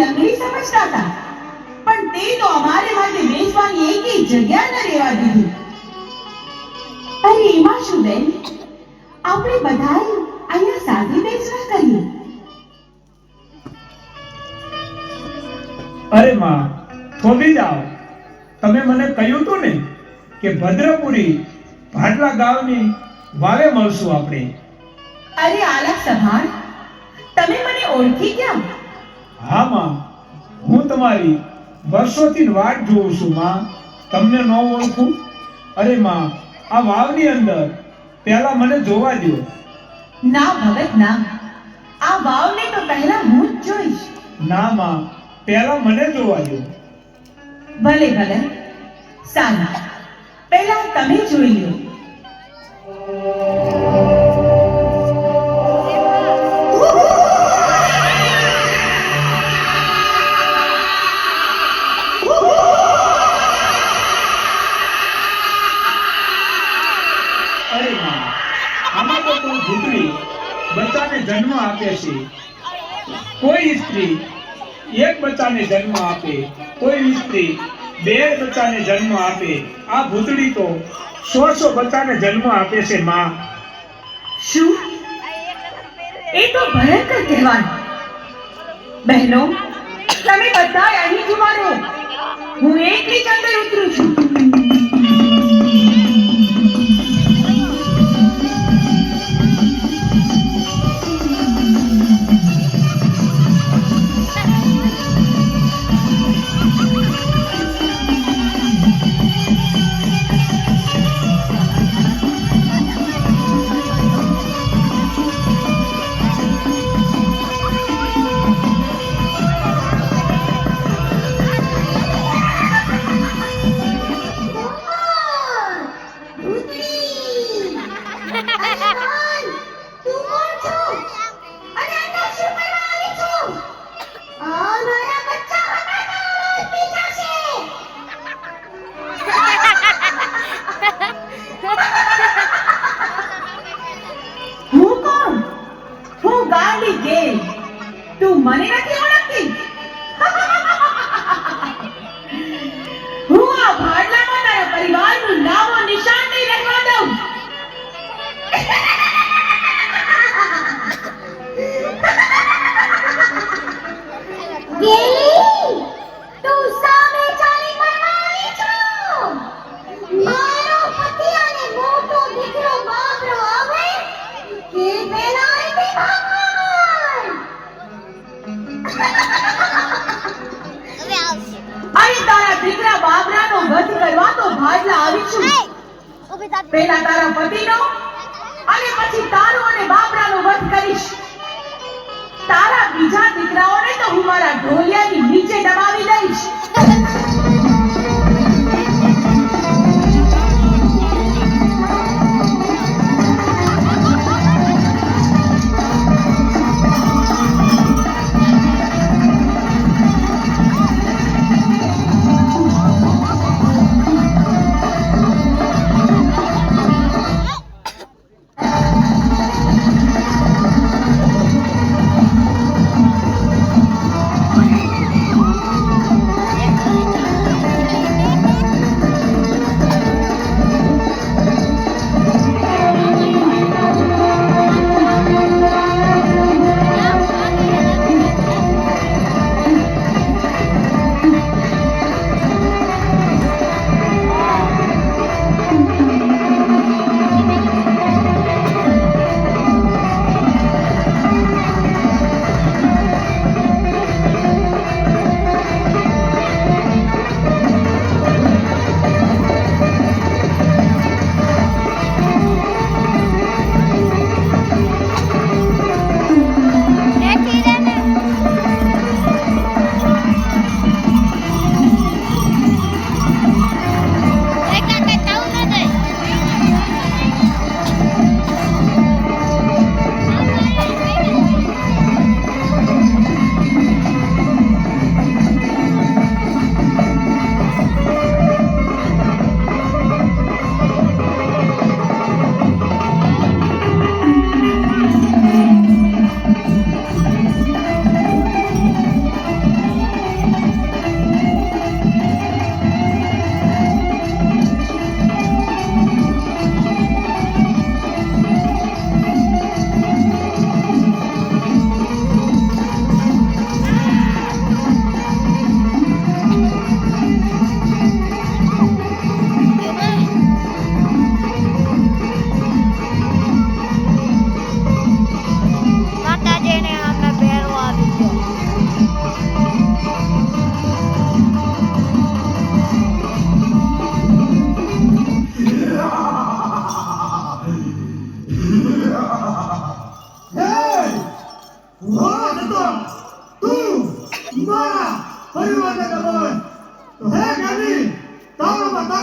લંગડી સમજતા હતા. પણ તે તો અમારે માટે બેસવાની એકેય જગ્યા ન રહેવા દીધી. અરે એમાં શું બેન? આપણે બધાએ અહીંયા સાથે બેસવા કરીએ અરે માં થોભી જાઓ. તમે મને કહ્યું તું ને કે ભદ્રપુરી ભાટલા ગામની વાવે મળશું આપણે. અરે આલા સભાન તમે મને ઓળખી ગયા હા માં હું તમારી વર્ષોથી વાટ જોઉં છું માં. તમને ન ઓળખું? અરે માં આ વાવની અંદર પહેલા મને જોવા દો ના ભગત ના. આ વાવને તો પહેલા હું જ જોઈશ. ના માં પહેલા મને જોવા દો ભલે ભલે. સારું. પહેલા તમે જોઈ લો. જન્મ આપે છે કોઈ સ્ત્રી એક બચ્ચાને જન્મ આપે, કોઈ સ્ત્રી બે બચ્ચાને જન્મ આપે. આ ભૂતડી તો સો સો બચ્ચાને જન્મ આપે છે માં. શું? એ તો ભયંકર કહેવાનું. બહેનો, તમે બધા અહીં જ ઊભા હું એકલી જ અંદર ઉતરું છું. કરવા તો ભાડલા આવીશું પહેલા તારા પતિનો અને પછી તારો અને બાબરાનો વધ કરીશ. તારા બીજા દીકરાઓને તો હું મારા ઢોલિયાની નીચે દબાવી દઈશ.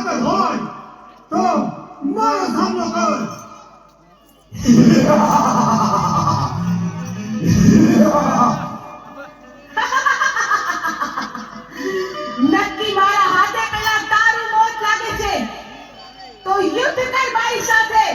તાકાત હોય તો મારો સામનો કર નક્કી મારા હાથે પેલા તારું મોત લાગે છે. તો યુદ્ધ કર મારી સાથે.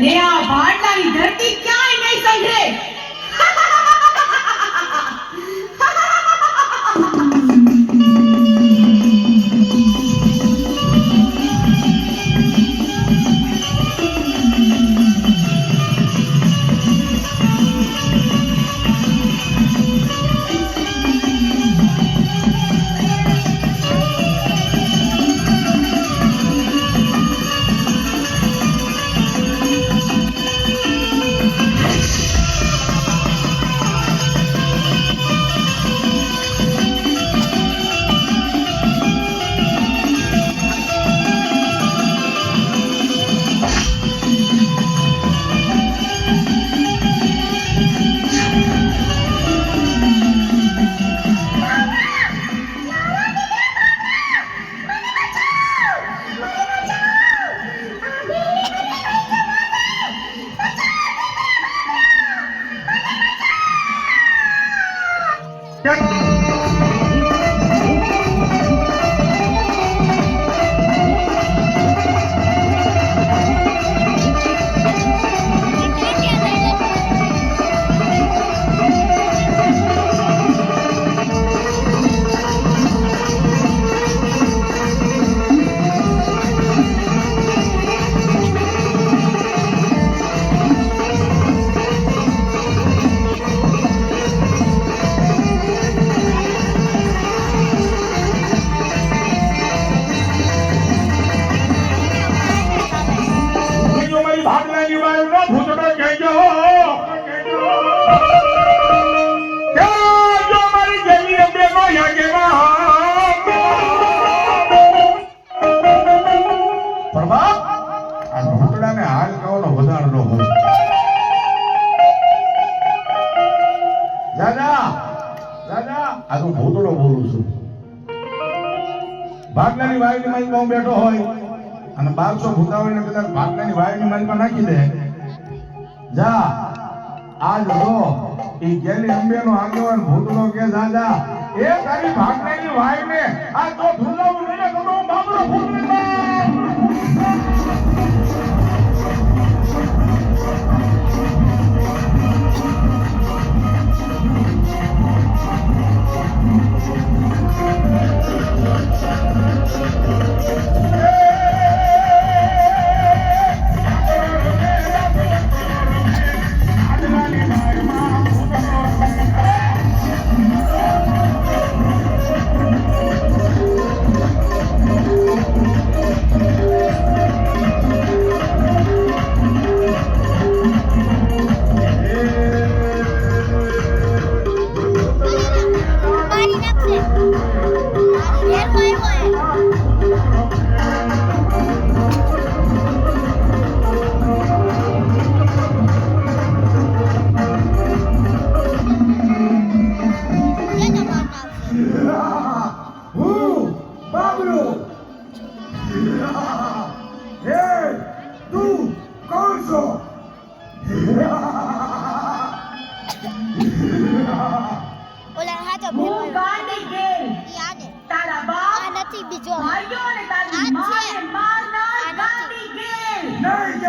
તને આ ભૂતડો બોલું છું. ભાગનાની વાયુની હું બેઠો હોય અને બારસો ભૂતાવળને કદાચ ભાગલાની વાયુની માલિકમાં નાખી દે. જા. આજ રો. ઈ ગેલી અંબેનો આગેવાન ભૂતનો કે દાદા એ તારી ભાગનેની વાય ને આ તો ધુલાવું લઈને કમો બાબરો ભૂતડા મારી